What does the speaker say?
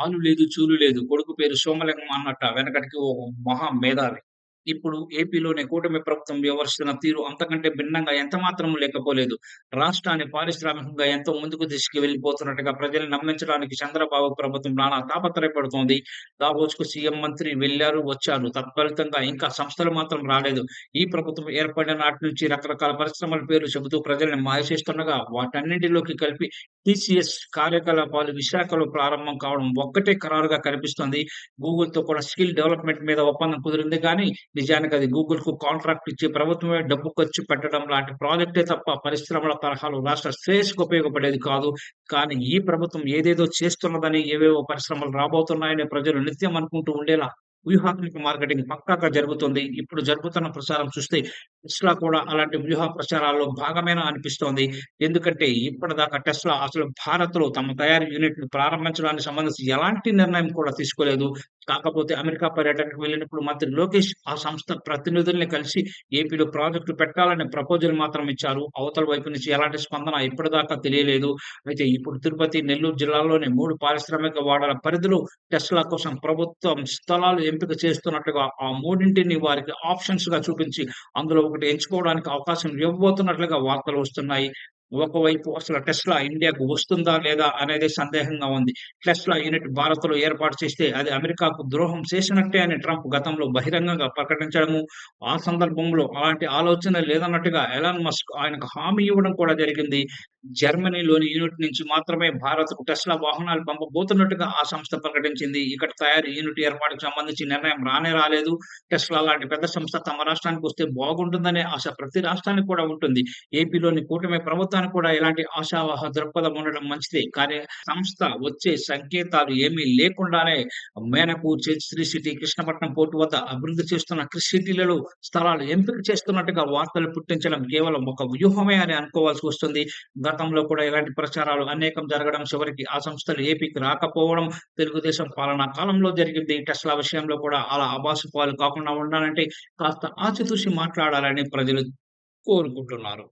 ఆను లేదు, చూలు లేదు. కొడుకు పేరు సోమలింగం అన్నట్ట వెనకటికి ఓ మహా మేధావి. ఇప్పుడు ఏపీలోని కూటమి ప్రభుత్వం వ్యవహరిస్తున్న తీరు అంతకంటే భిన్నంగా ఎంత మాత్రం లేకపోలేదు. రాష్ట్రాన్ని పారిశ్రామికంగా ఎంతో ముందుకు దిశకి వెళ్ళిపోతున్నట్టుగా ప్రజల్ని నమ్మించడానికి చంద్రబాబు ప్రభుత్వం నానా తాపత్రయపడుతోంది. దావోస్‌కు సీఎం మంత్రి వెళ్ళారు, వచ్చారు. తత్ఫలితంగా ఇంకా సంస్థలు మాత్రం రాలేదు. ఈ ప్రభుత్వం ఏర్పడిన నాటి నుంచి రకరకాల పరిశ్రమల పేర్లు చెబుతూ ప్రజల్ని మాయచేస్తుండగా వాటన్నింటిలోకి కలిపి టీసీఎస్ కార్యకలాపాలు విశాఖలో ప్రారంభం కావడం ఒక్కటే ఖరారుగా కనిపిస్తోంది. గూగుల్‌తో కూడా స్కిల్ డెవలప్‌మెంట్ మీద ఒప్పందం కుదిరింది కానీ నిజానికి అది గూగుల్కు కాంట్రాక్ట్ ఇచ్చి ప్రభుత్వమే డబ్బు ఖర్చు పెట్టడం లాంటి ప్రాజెక్టే తప్ప పరిశ్రమల తరహాలో రాష్ట్ర శ్రేయస్కు ఉపయోగపడేది కాదు. కానీ ఈ ప్రభుత్వం ఏదేదో చేస్తున్నదని, ఏవేవో పరిశ్రమలు రాబోతున్నాయని ప్రజలు నిత్యం అనుకుంటూ ఉండేలా వ్యూహాత్మక మార్కెటింగ్ పక్కాగా జరుగుతుంది. ఇప్పుడు జరుగుతున్న ప్రచారం చూస్తే టెస్లా కూడా అలాంటి వ్యూహ ప్రచారాల్లో భాగమేనా అనిపిస్తోంది. ఎందుకంటే ఇప్పటిదాకా టెస్లా అసలు భారత్‌లో తమ తయారీ యూనిట్ను ప్రారంభించడానికి సంబంధించి ఎలాంటి నిర్ణయం కూడా తీసుకోలేదు. కాకపోతే అమెరికా పర్యటనకు వెళ్ళినప్పుడు మంత్రి లోకేష్ ఆ సంస్థ ప్రతినిధుల్ని కలిసి ఏపీలో ప్రాజెక్టు పెట్టాలనే ప్రపోజల్ మాత్రం ఇచ్చారు. అవతల వైపు నుంచి ఎలాంటి స్పందన ఇప్పటిదాకా తెలియలేదు. అయితే ఇప్పుడు తిరుపతి, నెల్లూరు జిల్లాలోని మూడు పారిశ్రామిక వాడల పరిధిలో టెస్లా కోసం ప్రభుత్వం స్థలాలు ఎంపిక చేస్తున్నట్టుగా ఆ మూడింటిని వారికి ఆప్షన్స్‌గా చూపించి అందులో ఒకటి ఎంచుకోవడానికి అవకాశం ఇవ్వబోతున్నట్లుగా వార్తలు వస్తున్నాయి. ఒకవైపు అసలు టెస్లా ఇండియాకు వస్తుందా? లేదా? అనేది సందేహంగా ఉంది. టెస్లా యూనిట్ భారత్‌లో ఏర్పాటు చేస్తే అది అమెరికాకు ద్రోహం చేసినట్టే అని ట్రంప్ గతంలో బహిరంగంగా ప్రకటించడము, ఆ సందర్భంలో అలాంటి ఆలోచన లేదన్నట్టుగా ఎలాన్ మస్క్ ఆయనకు హామీ ఇవ్వడం కూడా జరిగింది. జర్మనీలోని యూనిట్ నుంచి మాత్రమే భారత్‌కు టెస్లా వాహనాలు పంపబోతున్నట్టుగా ఆ సంస్థ ప్రకటించింది. ఇక్కడ తయారీ యూనిట్ ఏర్పాటుకు సంబంధించి నిర్ణయం రానే రాలేదు. టెస్లా లాంటి పెద్ద సంస్థ తమ రాష్ట్రానికి వస్తే బాగుంటుందనే ఆశ ప్రతి రాష్ట్రానికి కూడా ఉంటుంది. ఏపీలోని కూటమి సంస్థను కూడా ఇలాంటి ఆశావహ దృక్పథం ఉండడం మంచిది కానీ సంస్థ వచ్చే సంకేతాలు ఏమీ లేకుండానే మేనకు, శ్రీ సిటీ, కృష్ణపట్నం పోర్టు వద్ద అభివృద్ధి చేస్తున్న క్రిష్ సిటీలలో స్థలాలు ఎంపిక చేస్తున్నట్టుగా వార్తలు పుట్టించడం కేవలం ఒక వ్యూహమే అని అనుకోవాల్సి వస్తుంది. గతంలో కూడా ఇలాంటి ప్రచారాలు అనేకం జరగడం చివరికి ఆ సంస్థలు ఏపీకి రాకపోవడం తెలుగుదేశం పాలనా కాలంలో జరిగింది. టెస్లా విషయంలో కూడా అలా అబాసుపాలు కాకుండా ఉండాలంటే కాస్త ఆచితూసి మాట్లాడాలని ప్రజలు కోరుకుంటున్నారు.